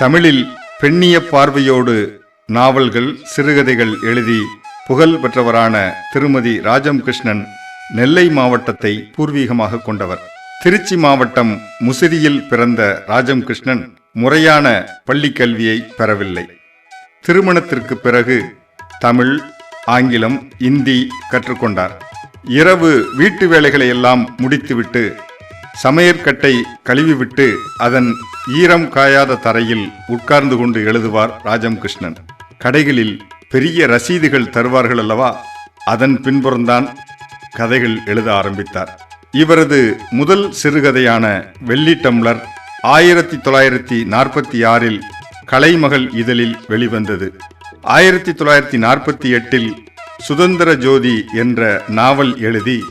தமிழில் பெண்ணிய பார்வையோடு நாவல்கள் சிறுகதைகள் எழுதி புகழ் பெற்றவரான திருமதி ராஜம் கிருஷ்ணன் நெல்லை மாவட்டத்தை பூர்வீகமாக கொண்டவர். திருச்சி மாவட்டம் முசிறியில் பிறந்த ராஜம் கிருஷ்ணன் முறையான பள்ளிக் கல்வியை பெறவில்லை. திருமணத்திற்கு பிறகு தமிழ் ஆங்கிலம் இந்தி கற்றுக்கொண்டார் இரவு வீட்டு வேலைகளை எல்லாம் முடித்துவிட்டு சமையற்கட்டை கழுவிவிட்டு அதன் ஈரம் காயாத தரையில் உட்கார்ந்து கொண்டு எழுதுவார் ராஜம் கிருஷ்ணன் கடைகளில் பெரிய ரசீதுகள் தருவார்கள் அல்லவா? அதன் பின்புறம்தான் கதைகள் எழுத ஆரம்பித்தார். இவரது முதல் சிறுகதையான வெள்ளி டம்ளர் ஆயிரத்தி தொள்ளாயிரத்தி நாற்பத்தி ஆறில் கலைமகள் இதழில் வெளிவந்தது. ஆயிரத்தி தொள்ளாயிரத்தி நாற்பத்தி எட்டில் சுதந்திர ஜோதி என்ற நாவல் எழுதி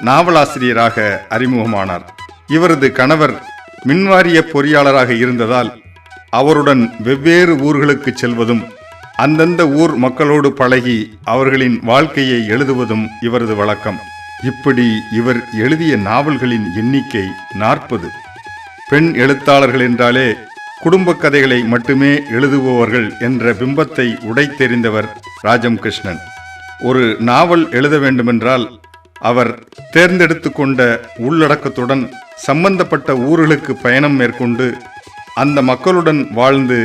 நாவலாசிரியராக அறிமுகமானார். இவரது கணவர் மின்வாரிய பொறியாளராக இருந்ததால் அவருடன் வெவ்வேறு ஊர்களுக்கு செல்வதும் அந்தந்த ஊர் மக்களோடு பழகி அவர்களின் வாழ்க்கையை எழுதுவதும் இவரது வழக்கம். இப்படி இவர் எழுதிய நாவல்களின் எண்ணிக்கை நாற்பது. பெண் எழுத்தாளர்கள் என்றாலே குடும்ப கதைகளை மட்டுமே எழுதுபவர்கள் என்ற பிம்பத்தை உடைத்தெறிந்தவர் ராஜம் கிருஷ்ணன். ஒரு நாவல் எழுத வேண்டுமென்றால் அவர் தேர்ந்தெடுத்து கொண்ட உள்ளடக்கத்துடன் சம்பந்தப்பட்ட ஊர்களுக்கு பயணம் மேற்கொண்டு அந்த மக்களுடன் வாழ்ந்து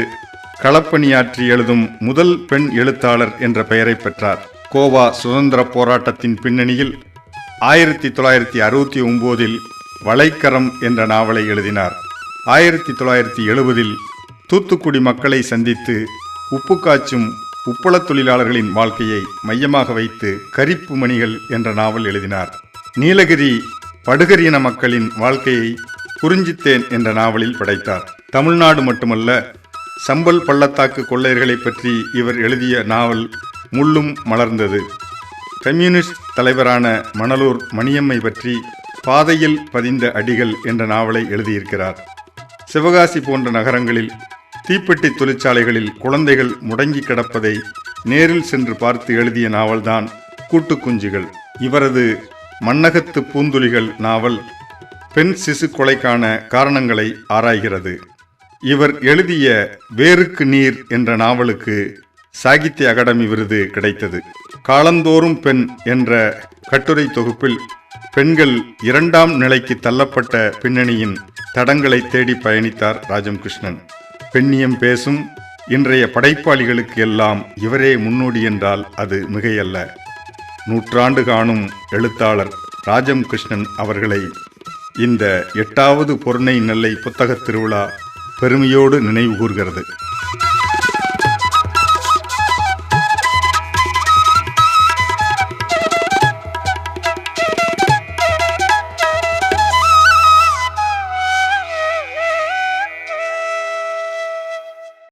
களப்பணியாற்றி எழுதும் முதல் பெண் எழுத்தாளர் என்ற பெயரை பெற்றார். கோவா சுதந்திர போராட்டத்தின் பின்னணியில் ஆயிரத்தி தொள்ளாயிரத்தி அறுபத்தி ஒம்போதில் வளைக்கரம் என்ற நாவலை எழுதினார். ஆயிரத்தி தொள்ளாயிரத்தி எழுபதில் தூத்துக்குடி மக்களை சந்தித்து உப்பு காய்ச்சும் உப்பளத் தொழிலாளர்களின் வாழ்க்கையை மையமாக வைத்து கரிப்பு மணிகள் என்ற நாவல் எழுதினார். நீலகிரி படுகரியின மக்களின் வாழ்க்கையை குறிஞ்சித்தேன் என்ற நாவலில் படைத்தார். தமிழ்நாடு மட்டுமல்ல சம்பல் பள்ளத்தாக்கு கொள்ளையர்களை பற்றி இவர் எழுதிய நாவல் முள்ளும் மலர்ந்தது. கம்யூனிஸ்ட் தலைவரான மணலூர் மணியம்மை பற்றி பாதையில் பதிந்த அடிகள் என்ற நாவலை எழுதியிருக்கிறார். சிவகாசி போன்ற நகரங்களில் தீப்பெட்டி தொழிற்சாலைகளில் குழந்தைகள் முடங்கி கிடப்பதை நேரில் சென்று பார்த்து எழுதிய நாவல்தான் கூட்டுக்குஞ்சுகள். இவரது மன்னகத்து பூந்துளிகள் நாவல் பெண் சிசு கொலைக்கான காரணங்களை ஆராய்கிறது. இவர் எழுதிய வேருக்கு நீர் என்ற நாவலுக்கு சாகித்ய அகாடமி விருது கிடைத்தது. காலந்தோறும் பெண் என்ற கட்டுரை தொகுப்பில் பெண்கள் இரண்டாம் நிலைக்கு தள்ளப்பட்ட பின்னணியின் தடங்களை தேடி பயணித்தார் ராஜம் கிருஷ்ணன் பெண்ணியம் பேசும் இன்றைய படைப்பாளிகளுக்கு எல்லாம் இவரே முன்னோடி என்றால் அது மிகையல்ல. நூற்றாண்டு காணும் எழுத்தாளர் ராஜம் கிருஷ்ணன் அவர்களை இந்த எட்டாவது பொருணை நெல்லை புத்தகத் திருவிழா பெருமையோடு நினைவு கூர்கிறது.